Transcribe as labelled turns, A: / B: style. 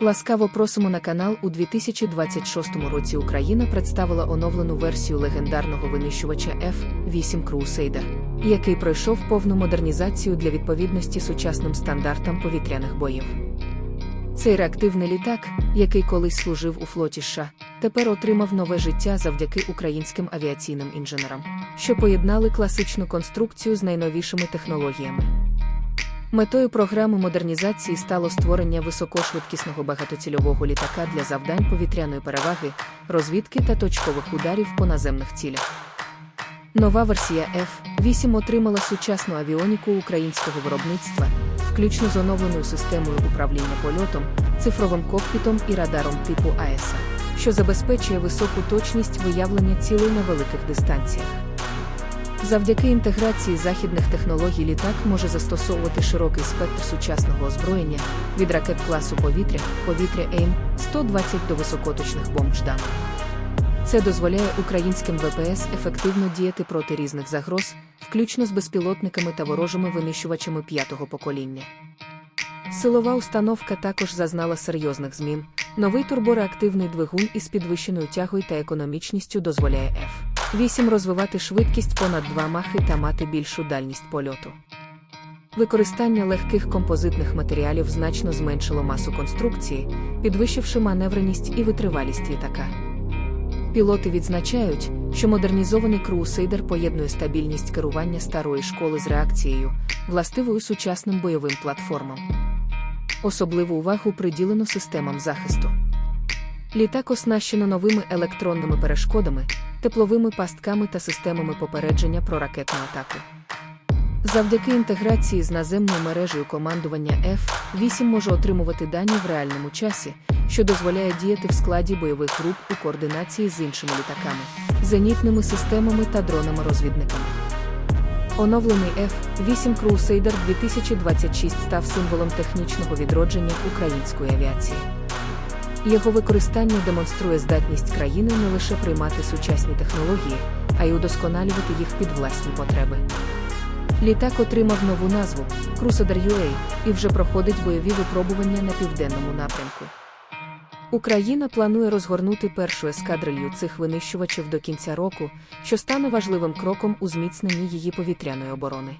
A: Ласкаво просимо на канал у 2026 році Україна представила оновлену версію легендарного винищувача F-8 Crusader, який пройшов повну модернізацію для відповідності сучасним стандартам повітряних боїв. Цей реактивний літак, який колись служив у флоті США, тепер отримав нове життя завдяки українським авіаційним інженерам, що поєднали класичну конструкцію з найновішими технологіями. Метою програми модернізації стало створення високошвидкісного багатоцільового літака для завдань повітряної переваги, розвідки та точкових ударів по наземних цілях. Нова версія F-8 отримала сучасну авіоніку українського виробництва, включно з оновленою системою управління польотом, цифровим кокпітом і радаром типу АЕСА, що забезпечує високу точність виявлення цілей на великих дистанціях. Завдяки інтеграції західних технологій літак може застосовувати широкий спектр сучасного озброєння від ракет класу повітря, повітря АІМ-120 до високоточних бомб «Ждан». Це дозволяє українським ВПС ефективно діяти проти різних загроз, включно з безпілотниками та ворожими винищувачами п'ятого покоління. Силова установка також зазнала серйозних змін. Новий турбореактивний двигун із підвищеною тягою та економічністю дозволяє F-8 розвивати швидкість понад 2 махи та мати більшу дальність польоту. Використання легких композитних матеріалів значно зменшило масу конструкції, підвищивши маневреність і витривалість літака. Пілоти відзначають, що модернізований Crusader поєднує стабільність керування старої школи з реакцією, властивою сучасним бойовим платформам. Особливу увагу приділено системам захисту. Літак оснащено новими електронними перешкодами, тепловими пастками та системами попередження про ракетну атаку. Завдяки інтеграції з наземною мережею командування F-8 може отримувати дані в реальному часі, що дозволяє діяти в складі бойових груп у координації з іншими літаками, зенітними системами та дронами-розвідниками. Оновлений F-8 Crusader 2026 став символом технічного відродження української авіації. Його використання демонструє здатність країни не лише приймати сучасні технології, а й удосконалювати їх під власні потреби. Літак отримав нову назву Crusader UA і вже проходить бойові випробування на південному напрямку. Україна планує розгорнути першу ескадрилью цих винищувачів до кінця року, що стане важливим кроком у зміцненні її повітряної оборони.